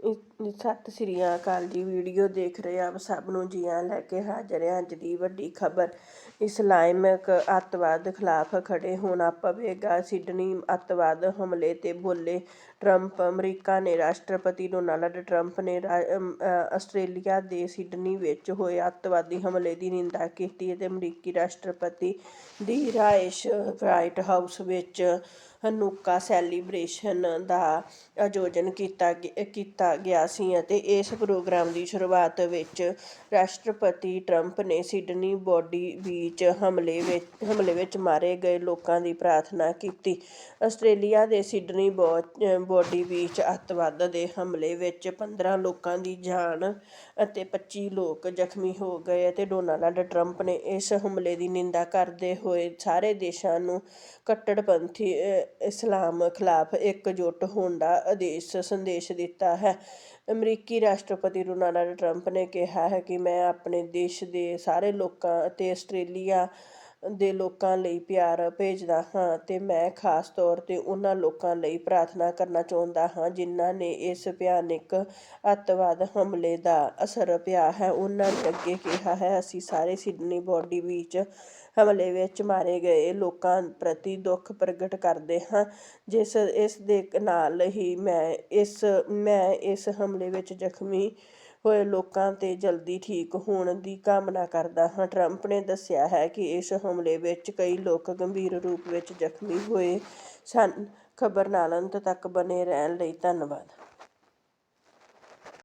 ਸਤਿ ਸ੍ਰੀ ਅਕਾਲ ਜੀ, ਵੀਡੀਓ ਦੇਖ ਰਹੇ ਆਪ ਸਭ ਨੂੰ ਜੀਆਂ ਲੈ ਕੇ ਹਾਜ਼ਰ ਹਾਂ ਅੱਜ ਦੀ ਵੱਡੀ ਖਬਰ। ਇਸਲਾਮਿਕ ਅੱਤਵਾਦ ਖਿਲਾਫ ਖੜੇ ਹੋਣਾ ਪਵੇਗਾ ਸਿਡਨੀ। ਅੱਤਵਾਦ ਹਮਲੇ ਤੇ ਬੋਲੇ ਟਰੰਪ। ਅਮਰੀਕਾ ਨੇ ਰਾਸ਼ਟਰਪਤੀ ਡੋਨਾਲਡ ਟਰੰਪ ਨੇ ਰਾ- ਆਸਟ੍ਰੇਲੀਆ ਦੇ ਸਿਡਨੀ ਵਿੱਚ ਹੋਏ ਅੱਤਵਾਦੀ ਹਮਲੇ ਦੀ ਨਿੰਦਾ ਕੀਤੀ ਅਤੇ ਅਮਰੀਕੀ ਰਾਸ਼ਟਰਪਤੀ ਦੀ ਰਿਹਾਇਸ਼ ਵਾਈਟ ਹਾਊਸ ਵਿੱਚ ਹਨੁੱਕਾ ਸੈਲੀਬ੍ਰੇਸ਼ਨ ਦਾ ਆਯੋਜਨ ਕੀਤਾ ਗਿਆ- ਕੀਤਾ ਗਿਆ ਸੀ ਅਤੇ ਇਸ ਪ੍ਰੋਗਰਾਮ ਦੀ ਸ਼ੁਰੂਆਤ ਵਿੱਚ ਰਾਸ਼ਟਰਪਤੀ ਟਰੰਪ ਨੇ ਸਿਡਨੀ ਬੋਡੀ ਬੀਚ ਹਮਲੇ ਵਿੱਚ ਹਮਲੇ ਵਿੱਚ ਮਾਰੇ ਗਏ ਲੋਕਾਂ ਦੀ ਪ੍ਰਾਰਥਨਾ ਕੀਤੀ। ਆਸਟ੍ਰੇਲੀਆ ਦੇ ਸਿਡਨੀ ਬੋ- ਬੋਡੀ ਬੀਚ ਅੱਤਵਾਦ ਦੇ ਹਮਲੇ ਵਿੱਚ 15 ਲੋਕਾਂ ਦੀ ਜਾਨ ਅਤੇ 25 ਲੋਕ ਜ਼ਖਮੀ ਹੋ ਗਏ ਅਤੇ ਡੋਨਾਲਡ ਟਰੰਪ ਨੇ ਇਸ ਹਮਲੇ ਦੀ ਨਿੰਦਾ ਕਰਦੇ ਹੋਏ ਸਾਰੇ ਦੇਸ਼ਾਂ ਨੂੰ ਕੱਟੜਪੰਥੀ ਅ, ਇਸਲਾਮ ਖਿਲਾਫ ਇਕਜੁੱਟ ਹੋਣ ਦਾ ਆਦੇਸ਼ ਸੰਦੇਸ਼ ਦਿੱਤਾ ਹੈ। ਅਮਰੀਕੀ ਰਾਸ਼ਟਰਪਤੀ ਡੋਨਾਲਡ ਟਰੰਪ ਨੇ ਕਿਹਾ ਹੈ ਕਿ ਮੈਂ ਆਪਣੇ ਦੇਸ਼ ਦੇ ਸਾਰੇ ਲੋਕਾਂ ਅਤੇ ਆਸਟ੍ਰੇਲੀਆ ਦੇ ਲੋਕਾਂ ਲਈ ਪਿਆਰ ਭੇਜਦਾ ਹਾਂ ਤੇ ਮੈਂ ਖਾਸ ਤੌਰ ਤੇ ਉਹਨਾਂ ਲੋਕਾਂ ਲਈ ਪ੍ਰਾਰਥਨਾ ਕਰਨਾ ਚਾਹੁੰਦਾ ਹਾਂ ਜਿਨ੍ਹਾਂ ਨੇ ਇਸ ਭਿਆਨਕ ਅੱਤਵਾਦ ਹਮਲੇ ਦਾ ਅਸਰ ਪਿਆ ਹੈ। ਉਹਨਾਂ ਨੇ ਅੱਗੇ ਕਿਹਾ ਹੈ, ਅਸੀਂ ਸਾਰੇ ਸਿਡਨੀ ਬੋਡੀ ਵਿੱਚ ਹਮਲੇ ਵਿੱਚ ਮਾਰੇ ਗਏ। ਲੋਕਾਂ ਪ੍ਰਤੀ ਦੁੱਖ ਪ੍ਰਗਟ ਕਰਦੇ ਹਾਂ। ਜਿਸ, ਇਸ ਦੇ ਨਾਲ ਹੀ ਮੈਂ ਇਸ ਮੈਂ ਇਸ ਹਮਲੇ ਵਿੱਚ ਜ਼ਖਮੀ ਹੋਏ ਲੋਕਾਂ ਤੇ ਜਲਦੀ ਠੀਕ ਹੋਣ ਦੀ ਕਾਮਨਾ ਕਰਦਾ ਹਾਂ। ਟਰੰਪ ਨੇ ਦੱਸਿਆ ਹੈ ਕਿ ਇਸ ਹਮਲੇ ਵਿੱਚ ਕਈ ਲੋਕ ਗੰਭੀਰ ਰੂਪ ਵਿੱਚ ਜ਼ਖਮੀ ਹੋਏ ਸਨ। ਖਬਰ ਨਾਲ ਅੰਤ ਤੱਕ ਬਣੇ ਰਹਿਣ ਲਈ ਧੰਨਵਾਦ।